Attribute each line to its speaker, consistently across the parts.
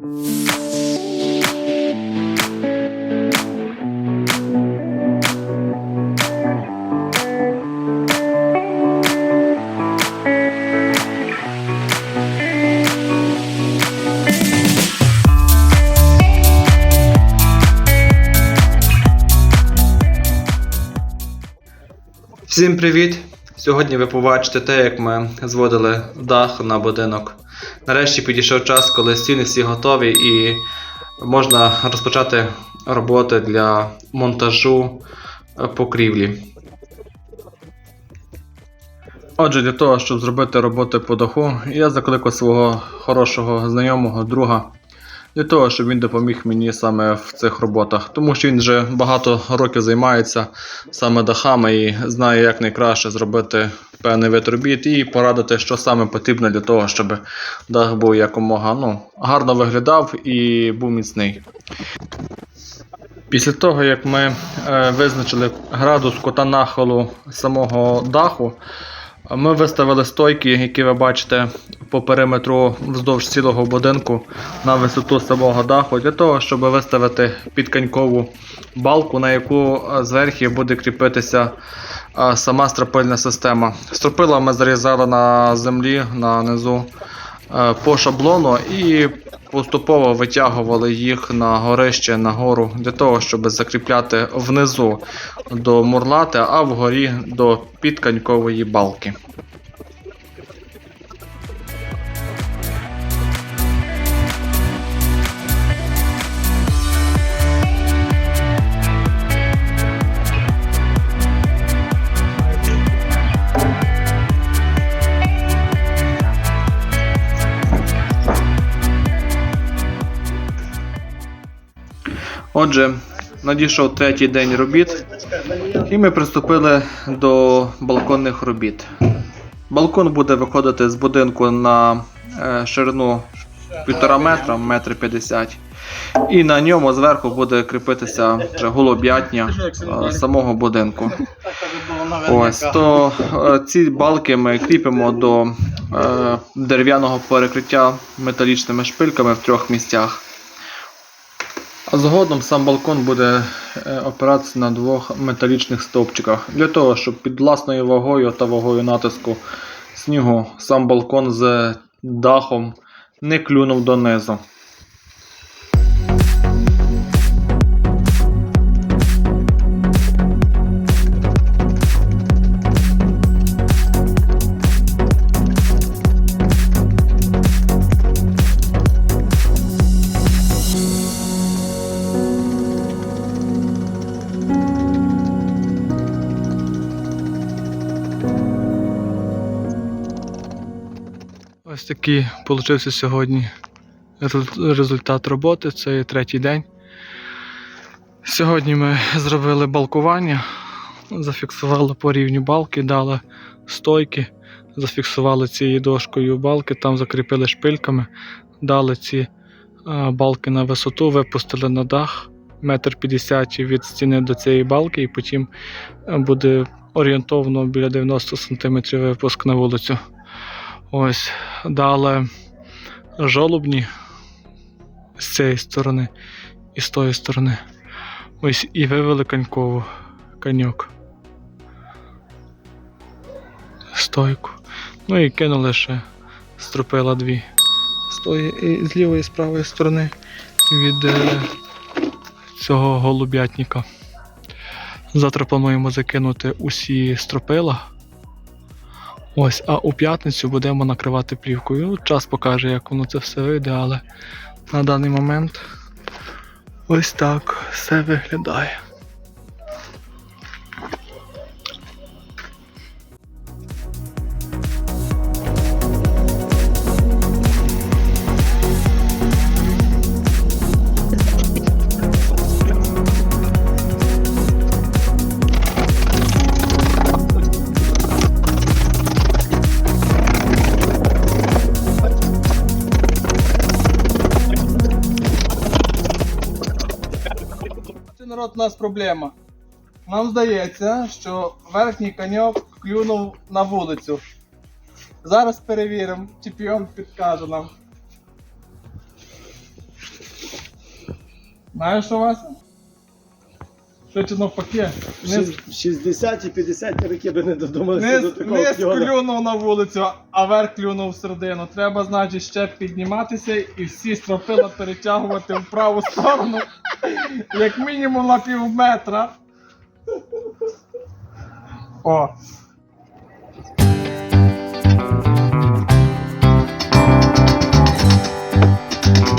Speaker 1: Всім привіт! Сьогодні ви побачите те, як ми зводили дах на будинок. Нарешті підійшов час, коли стіни всі готові і можна розпочати роботи для монтажу е, покрівлі. Отже, для того, щоб зробити роботи по даху, я закликав свого хорошого знайомого друга для того, щоб він допоміг мені саме в цих роботах, тому що він вже багато років займається саме дахами і знає, як найкраще зробити певний вид робіт і порадити, що саме потрібно для того, щоб дах був якомога ну, гарно виглядав і був міцний. Після того, як ми е, визначили градус кота нахилу самого даху, ми виставили стойки, які ви бачите по периметру вздовж цілого будинку на висоту самого даху, для того, щоб виставити підканькову балку, на яку е, зверху буде кріпитися сама стропильна система. Стропила ми зарізали на землі на низу е, по шаблону і поступово витягували їх на горище нагору для того, щоб закріпляти внизу до мурлати, а вгорі до підканькової балки. Отже, надійшов третій день робіт, і ми приступили до балконних робіт. Балкон буде виходити з будинку на е, ширину 1,5 метра, метр 50. І на ньому зверху буде кріпитися вже голуб'ятня е, самого будинку. Ось то е, ці балки ми кріпимо до дерев'яного перекриття металічними шпильками в трьох місцях. Згодом сам балкон буде е, опиратися на двох металічних стовпчиках для того, щоб під власною вагою та вагою натиску снігу сам балкон з дахом не клюнув донизу. Ось такий получився сьогодні результат роботи. Це є третій день. Сьогодні ми зробили балкування, зафіксували по рівню балки, дали стойки, зафіксували цією дошкою балки, там закріпили шпильками, дали ці балки на висоту, випустили на дах метр п'ятдесят від стіни до цієї балки, і потім буде орієнтовно біля 90 см випуск на вулицю. Ось дали жолобні з цієї сторони і з тої сторони. Ось і вивели конькову коньок. Стойку. Ну і кинули ще стропила дві. З тої і з лівої і з правої сторони від е, цього голуб'ятника. Завтра плануємо закинути усі стропила. Ось, а у п'ятницю будемо накривати плівкою. Час покаже, як воно це все вийде, але на даний момент ось так все виглядає.
Speaker 2: Бачите, народ, у нас проблема. Нам здається, що верхній каньок клюнув на вулицю. Зараз перевіримо, чи піон підкаже нам. Знаєш, що Вася? Швидше навпаки. Не,
Speaker 3: 60 і 50 роки би не додумалися до такого
Speaker 2: не склюнув на вулицю, а верх клюнув всередину. Треба, значить, ще підніматися і всі стропила перетягувати в праву сторону. Як мінімум на пів метра. О.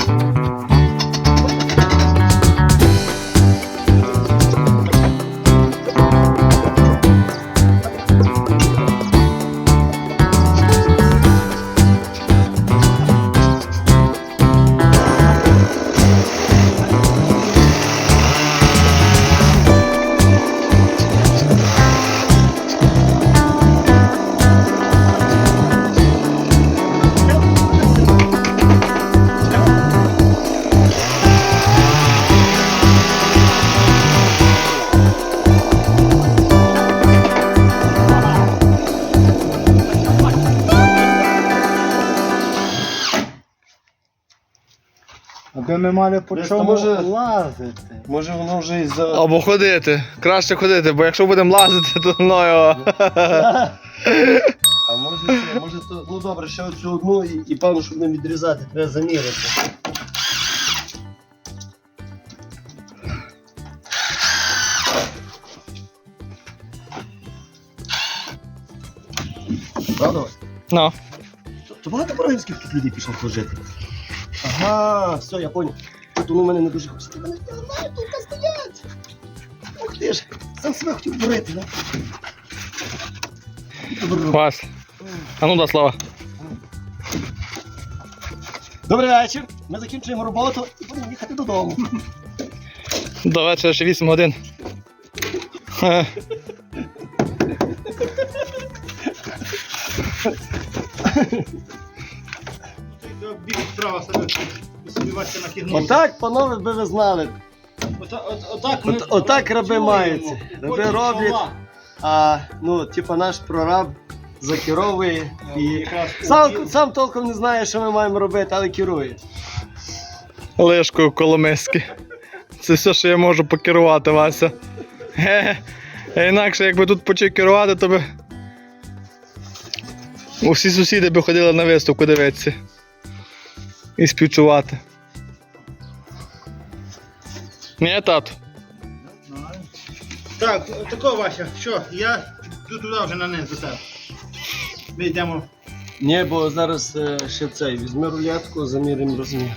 Speaker 4: Аби ми мали по
Speaker 3: Десь
Speaker 4: чому
Speaker 3: може-
Speaker 4: лазити.
Speaker 3: Може воно вже і за.
Speaker 1: Або ходити. Краще ходити, бо якщо будемо лазити, то мною.
Speaker 3: А може це, може то. Ну добре, ще оцю одну і, і певно, щоб не відрізати, треба заміряти. Правда?
Speaker 1: Ну.
Speaker 3: То, то багато броївських тут людей пішло служити. Ага, все, я понял. Тут в мене не дуже хоче. Ти мене знає, тут стоять. Ух ти ж, сам себе хотів бурити, да?
Speaker 1: Вась. А ну да, слава.
Speaker 3: Добрий вечір. Ми закінчуємо роботу і будемо їхати додому.
Speaker 1: До вечора ще 8 годин. Хе.
Speaker 4: Біг справа себе сподіватися на кігну.
Speaker 3: Отак, панове, би ви знали.
Speaker 4: Отак
Speaker 3: От- отак раби маються. Раби роблять. А ну, типа наш прораб закеровує і сам, сам толком не знає, що ми маємо робити, але керує.
Speaker 1: Лишкою коломиски. Це все, що я можу покерувати, Вася. А інакше, якби тут почав керувати, то би. Усі сусіди би ходили на виставку дивитися. І співчувати. Ні, тату.
Speaker 4: Так, тако Вася, що, я тут туди вже на низ до тебе. Ми йдемо.
Speaker 3: Ні, бо зараз е, ще цей, візьми рулятку, заміримо розмір.